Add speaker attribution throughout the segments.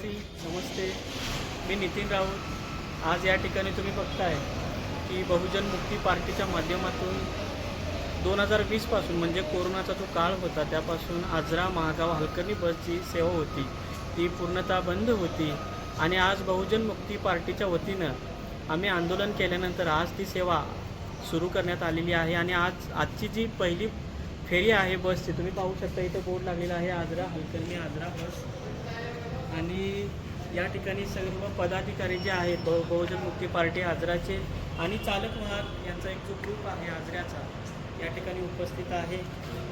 Speaker 1: आदिवासी नमस्ते. मी नितीन राऊत. आज या ठिकाणी तुम्ही बघताय की बहुजन मुक्ती पार्टीच्या माध्यमातून दोन हजार वीसपासून म्हणजे कोरोनाचा जो काळ होता त्यापासून आजरा महागाव हलकर्णी बसची सेवा होती. ती पूर्णतः बंद होती. आणि आज बहुजन मुक्ती पार्टीच्या वतीनं आम्ही आंदोलन केल्यानंतर आज ती सेवा सुरू करण्यात आलेली आहे. आणि आज आजची जी पहिली फेरी आहे बसची तुम्ही पाहू शकता इथं बोर्ड लागलेला आहे आजरा हलकर्णी आजरा बस. आणि या ठिकाणी सर्व पदाधिकारी जे आहेत बहु बहुजन मुक्ती पार्टी आजराचे आणि चालक वाहक यांचा एक जो ग्रुप आहे आजऱ्याचा या ठिकाणी उपस्थित आहे.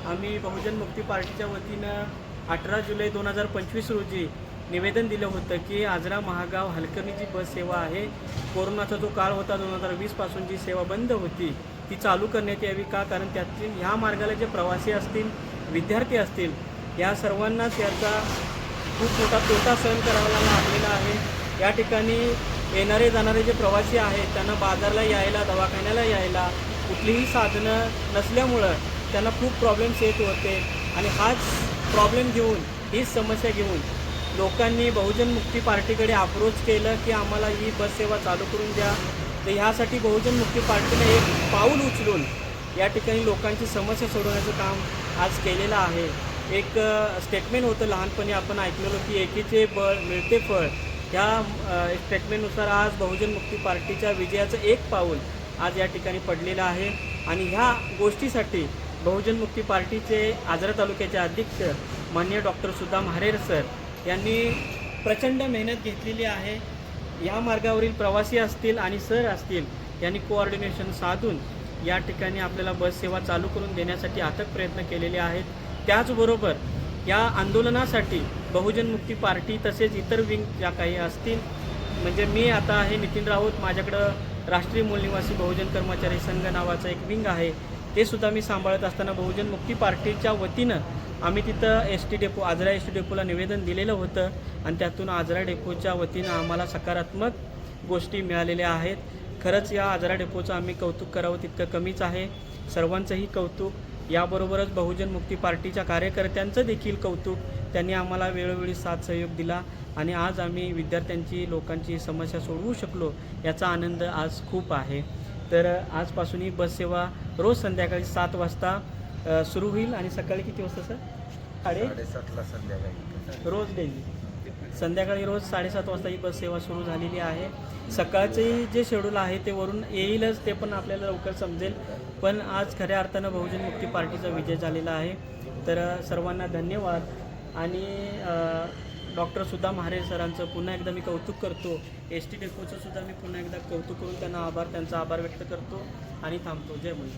Speaker 1: आम्ही बहुजन मुक्ती पार्टीच्या वतीनं अठरा जुलै दोन हजार पंचवीस रोजी निवेदन दिलं होतं की आजरा महागाव हलकर्णी जी बस सेवा आहे. कोरोनाचा जो काळ होता दोन हजार वीसपासून जी सेवा बंद होती ती चालू करण्यात यावी का? कारण त्यातील ह्या मार्गाला जे प्रवासी असतील विद्यार्थी असतील या सर्वांनाच याचा खूप मोठा तोटा सहन करावा लागलेला आहे. या ठिकाणी येणारे जाणारे जे प्रवासी आहेत त्यांना बाजारला यायला दवाखान्याला यायला कुठलीही साधनं नसल्यामुळं त्यांना खूप प्रॉब्लेम्स येत होते. आणि हाच प्रॉब्लेम घेऊन हीच समस्या घेऊन लोकांनी बहुजन मुक्ती पार्टीकडे अप्रोच केलं की आम्हाला ही बस सेवा चालू करून द्या. तर ह्यासाठी बहुजन मुक्ती पार्टीने एक पाऊल उचलून या ठिकाणी लोकांची समस्या सोडवण्याचं काम आज केलेलं आहे. एक स्टेटमेंट होतं लहानपणी आपण ऐकलेलो की एकीचे बळ मिळते फळ. ह्या स्टेटमेंटनुसार आज बहुजन मुक्ती पार्टीच्या विजयाचं एक पाऊल आज या ठिकाणी पडलेलं आहे. आणि ह्या गोष्टीसाठी बहुजन मुक्ती पार्टीचे आजरा तालुक्याचे अध्यक्ष मान्य डॉक्टर सुद्धा महारेर सर यांनी प्रचंड मेहनत घेतलेली आहे. या मार्गावरील प्रवासी असतील आणि सर असतील यांनी कोऑर्डिनेशन साधून या ठिकाणी आपल्याला बस सेवा चालू करून देण्यासाठी अथक प्रयत्न केलेले आहेत. त्याचबरोबर या आंदोलनासाठी बहुजन मुक्ती पार्टी तसेच इतर विंग ज्या काही असतील म्हणजे मी आता आहे नितीन राऊत माझ्याकडं राष्ट्रीय मूलनिवासी बहुजन कर्मचारी संघ नावाचं एक विंग आहे ते सुद्धा मी सांभाळत असताना बहुजन मुक्ती पार्टीच्या वतीनं आम्ही तिथं S T depot Ajara S T डेपोला निवेदन दिलेलं होतं आणि त्यातून आजरा डेपोच्या वतीनं आम्हाला सकारात्मक गोष्टी मिळालेल्या आहेत. खरंच या आजरा डेपोचं आम्ही कौतुक करावं तितकं कमीच आहे. सर्वांचंही कौतुक याबरोबरच बहुजन मुक्ती पार्टीच्या कार्यकर्त्यांचं देखील कौतुक. त्यांनी आम्हाला वेळोवेळी साथ सहयोग दिला आणि आज आम्ही विद्यार्थ्यांची लोकांची समस्या सोडवू शकलो याचा आनंद आज खूप आहे. तर आजपासून ही बस सेवा रोज संध्याकाळी सात वाजता सुरू होईल आणि सकाळी किती वाजता सर? साडे
Speaker 2: साडेसातला संध्याकाळी.
Speaker 1: रोज डेली. संध्याकाळी रोज साडेसात वाजता ही बस सेवा सुरू झालेली आहे. सकाळचे जे शेड्यूल आहे ते वरून येईलच ते पण आपल्याला लवकर समजेल. पण आज खऱ्या अर्थानं बहुजन मुक्ती पार्टीचा विजय झालेला आहे. तर सर्वांना धन्यवाद. आणि डॉक्टर सुद्धा महारे सरांचं पुन्हा एकदा मी कौतुक करतो. एस टी डेपोचं सुद्धा मी पुन्हा एकदा कौतुक करून त्यांना आभार त्यांचा आभार व्यक्त करतो. आणि थांबतो. जय मुली